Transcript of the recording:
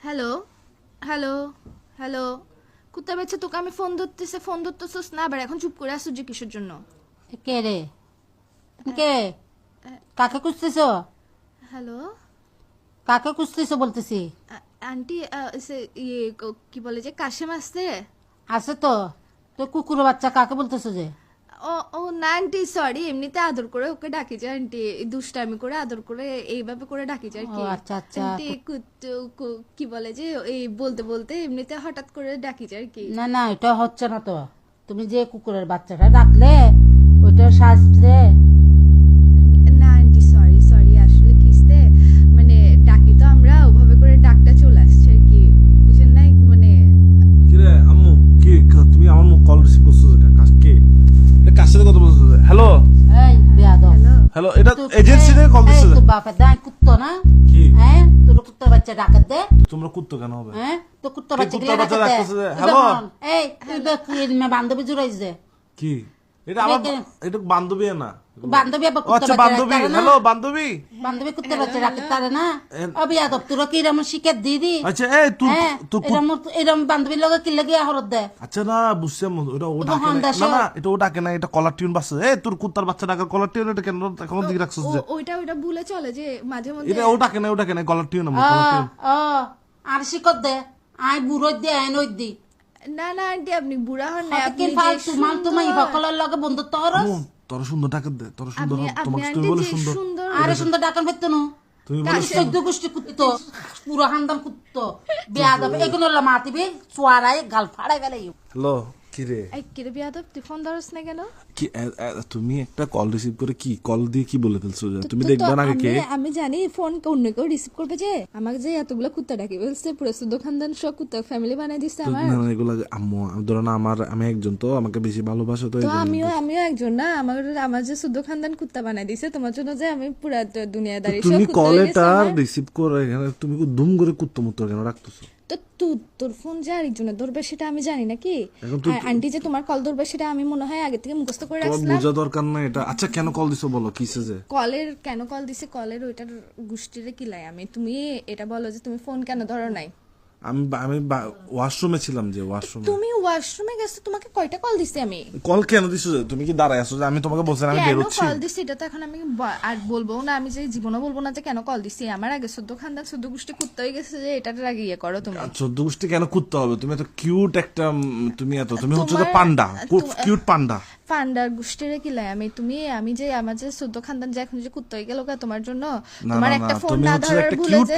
Hello hello hello. কুত্তা বাচ্চা তোকে আমি ফোন ধরতেছে ফোন ধরতেছিস না আবার এখন চুপ করে আসছিস যে কিসের জন্য? কে রে? কে? কাকে খুঁজতেছ? হ্যালো? কাকে খুঁজতেছ বলতেছি? আন্টি সে ইয়ে ক- কি বলে যে কাশেম আসছে আছে তো। তো কুকুর বাচ্চা কাকে বলতেছো যে? ও ও না আন্টি সরি এমনিতে আদর করে ওকে ডাকি যায় আন্টি দুষ্টামি করে আদর করে এইভাবে করে ডাকি যায় আর কি। আচ্ছা, আচ্ছা। আন্টি কি বলে যে এই বলতে বলতে এমনিতে হঠাৎ করে ডাকি যায় আর কি। না না এটা হচ্ছে না তো। তুমি যে কুকুরের বাচ্চাটা ডাকলে ওইটা শাস্ত্রে কার সাথে কথা বলছো হ্যালো হ্যালো হ্যালো এটা এজেন্সি থেকে কল তো বাপের দায় কুত্তো না? কি? হ্যাঁ? তোর কুত্তো বাচ্চা ডাকাত দে। তোমরা কুত্তো কেন হবে? হ্যাঁ? তো কুত্তো বাচ্চা কুত্তার গিলা বাচ্চা ডাকাত দে হ্যালো? এই তুই দেখ কি মে বান্ধবী জুড়াইছ? দে কি? এটা আমার এটা- এটা বান্ধবী না। বান্ধবী আবার আচ্ছা বান্ধবী। ডাকতে পারে না? হ্যালো বান্ধবী। বান্ধবী কুত্তার বাচ্চা ডাকতে পারে না? এ- আদব তোরা কি এরম শিখে দিদি? আচ্ছা এই তুই হ্যাঁ তুই এরম এরম বান্ধবীর লগে কি লাগে হরত দে? আচ্ছা না বুঝছি আম্মু, ও ডাকে না না না এটা ও ডাকে না এটা কলার টিউন বাজছে এই তোর কুত্তার বাচ্চা ডাকার কলার টিউন এটা কেন এখনও দিকে রাখছিস যে? ওইটা ওইটা ভুলে চলে যে মাঝে মধ্যে এটা ও ডাকে না ও ডাকে না কলার টিউন আমার caller tune. R শিখত they. I বুড়ো দে আই নই দি। না না আন্টি আপনি বুড়া হন না আপনি ফালতু মাল তুমি সুন্দর। লগে বন্ধুত্ব হরস তোর সুন্দর ডাকে দে তোর সুন্দর তোমাকে তুমি বলে সুন্দর আরে সুন্দর ডাকান পেত না। তুমি বলে চোদ্দ গোষ্ঠী কুত্তো? পুরো হান্দাম কুত্তো। বেয়াদব। এগুলো মাতিবে চুয়ারাই গাল ফাড়াই ফেলাই হ্যালো। কি রে এই কিরে বিয়াদব তুই ফোন না কেন? কি তুমি একটা কল রিসিভ করে কি কল দিয়ে কি বলে ফেলছো? তুমি দেখবে না কে আমি- জানি ফোন অন্য কেউ রিসিভ করবে যে আমাকে যে এতগুলো কুত্তা ডাকি বলছে পুরো শুদ্ধ খানদান সব কুত্তা ফ্যামিলি বানাই দিচ্ছে তো আমার। না, না, এগুলো আম্মু আমি ধরো না আমার আমি একজন তো আমাকে বেশি ভালোবাসে তো তো আমিও আমিও একজন না আমার আমার যে শুদ্ধ খানদান কুত্তা বানাই দিছে তোমার জন্য যে আমি পুরা দ- দুনিয়াদারি সব তুমি গেছে রিসিভ করে এখানে তুমি দুম করে কুত্তো মুত্তো কেন রাখতেছো? তো তুই তোর ফোন যে আরেকজনের ধরবে সেটা আমি জানি নাকি আর আন্টি যে তোমার কল ধরবে সেটা আমি মনে হয় আগে থেকে মুখস্থ করে রাখছিলাম। বোঝা দরকার না এটা। আচ্ছা কেন কল দিছো বলো? কিসে যে? কলের কেন কল দিছে? কলের ওইটার গোষ্ঠীরে কিলাই আমি তুমি এটা বলো যে তুমি ফোন কেন ধরো নাই? আমি আমি ওয়াশরুমে ছিলাম যে ওয়াশরুমে তুমি ওয়াশরুমে গেছো তোমাকে কয়টা কল দিছি আমি? কল কেন দিছো? তুমি কি দাঁড়ায় আছো যে আমি তোমাকে বলছিলাম আমি কেন বেরোচ্ছি? কল দিছি? এটা তো এখন আমি আর বলব না আমি যে বলব না যে কেন কল দিছি? আমার আগে সদ্য খানদান সদ্য গোষ্ঠী কুত্তা হয়ে গেছে যে এটার আগে ইয়ে করো তুমি। গোষ্ঠী কেন কুত্তে হবে? তুমি এত কিউট একটা তুমি এত তুমি হচ্ছে তো পান্ডা কিউট পান্ডা। পান্ডার গোষ্ঠীরে কিলাই আমি তুমি আমি যে আমার যে সদ্য খানদান যে এখন যে কুত্তা হয়ে গেল তোমার জন্য তোমার একটা ফোন না ধরার ভুলে যে